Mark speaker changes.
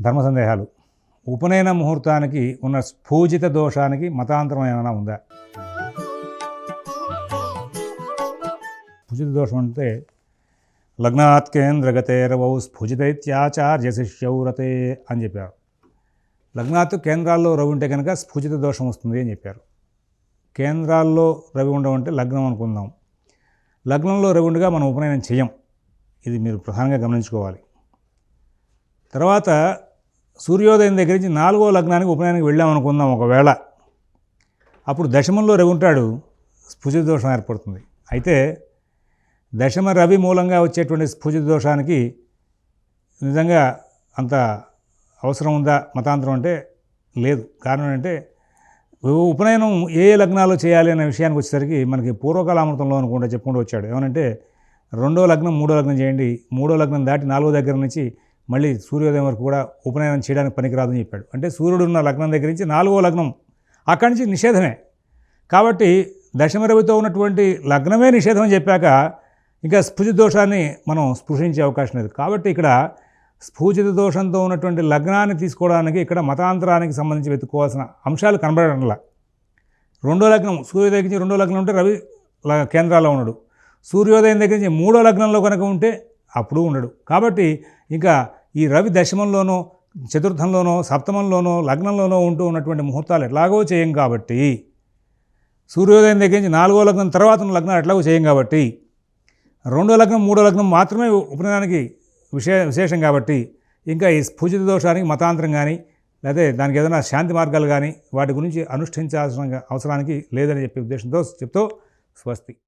Speaker 1: ధర్మ సందేహాలు. ఉపనయన ముహూర్తానికి ఉన్న స్ఫూజిత దోషానికి మతాంతరం ఏమైనా ఉందా? స్ఫుజిత దోషం అంటే లగ్నాత్ కేంద్రగతేరవౌ స్ఫుజితైత్యాచార్య శిష్యౌరతే అని చెప్పారు. లగ్నాత్ కేంద్రాల్లో రవి ఉంటే కనుక స్ఫుజిత దోషం వస్తుంది అని చెప్పారు. కేంద్రాల్లో రవి ఉండడం అంటే లగ్నం అనుకుందాం. లగ్నంలో రవి ఉండగా మనం ఉపనయనం చేయం. ఇది మీరు ప్రధానంగా గమనించుకోవాలి. తర్వాత సూర్యోదయం దగ్గర నుంచి నాలుగో లగ్నానికి ఉపనయనానికి వెళ్ళామనుకుందాం ఒకవేళ. అప్పుడు దశమంలో రవి ఉంటాడు. స్ఫుజిత దోషం ఏర్పడుతుంది. అయితే దశమ రవి మూలంగా వచ్చేటువంటి స్ఫుజ దోషానికి నిజంగా అంత అవసరం ఉందా మతాంతరం అంటే లేదు. కారణం అంటే ఉపనయనం ఏ ఏ లగ్నాల్లో చేయాలి అనే విషయానికి వచ్చేసరికి మనకి పూర్వకాలామృతంలో అనుకుంటా చెప్పుకుంటూ వచ్చాడు. ఏమనంటే రెండో లగ్నం మూడో లగ్నం చేయండి. మూడో లగ్నం దాటి నాలుగో దగ్గర నుంచి మళ్ళీ సూర్యోదయం వరకు కూడా ఉపనయనం చేయడానికి పనికిరాదని చెప్పాడు. అంటే సూర్యుడు ఉన్న లగ్నం దగ్గర నుంచి నాలుగో లగ్నం అక్కడి నుంచి నిషేధమే. కాబట్టి దశమరవితో ఉన్నటువంటి లగ్నమే నిషేధం అని చెప్పాక ఇంకా స్ఫుజిత దోషాన్ని మనం స్పృశించే అవకాశం లేదు. కాబట్టి ఇక్కడ స్ఫూజిత దోషంతో ఉన్నటువంటి లగ్నాన్ని తీసుకోవడానికి ఇక్కడ మతాంతరానికి సంబంధించి వెతుక్కోవాల్సిన అంశాలు కనబడడంలా రెండో లగ్నం సూర్యోదయం నుంచి రెండో లగ్నం ఉంటే రవి ల- కేంద్రాల్లో ఉన్నాడు. సూర్యోదయం దగ్గర నుంచి మూడో లగ్నంలో కనుక ఉంటే అప్పుడు ఉండడు. కాబట్టి ఇంకా ఈ రవి దశమంలోనో చతుర్థంలోనో సప్తమంలోనో లగ్నంలోనో ఉంటూ ఉన్నటువంటి ముహూర్తాలు ఎట్లాగో చేయం కాబట్టి సూర్యోదయం దగ్గర నుంచి నాలుగో లగ్నం తర్వాత ఉన్న లగ్నాలు ఎట్లాగో చేయం కాబట్టి రెండో లగ్నం మూడో లగ్నం మాత్రమే ఉపనయనానికి విశే విశేషం కాబట్టి ఇంకా ఈ స్ఫుజిత దోషానికి మతాంతరం కానీ లేదా దానికి ఏదైనా శాంతి మార్గాలు కానీ వాటి గురించి అనుష్ఠించాల్సిన అవసరానికి లేదని చెప్పే ఉద్దేశంతో చెప్తూ స్వస్తి.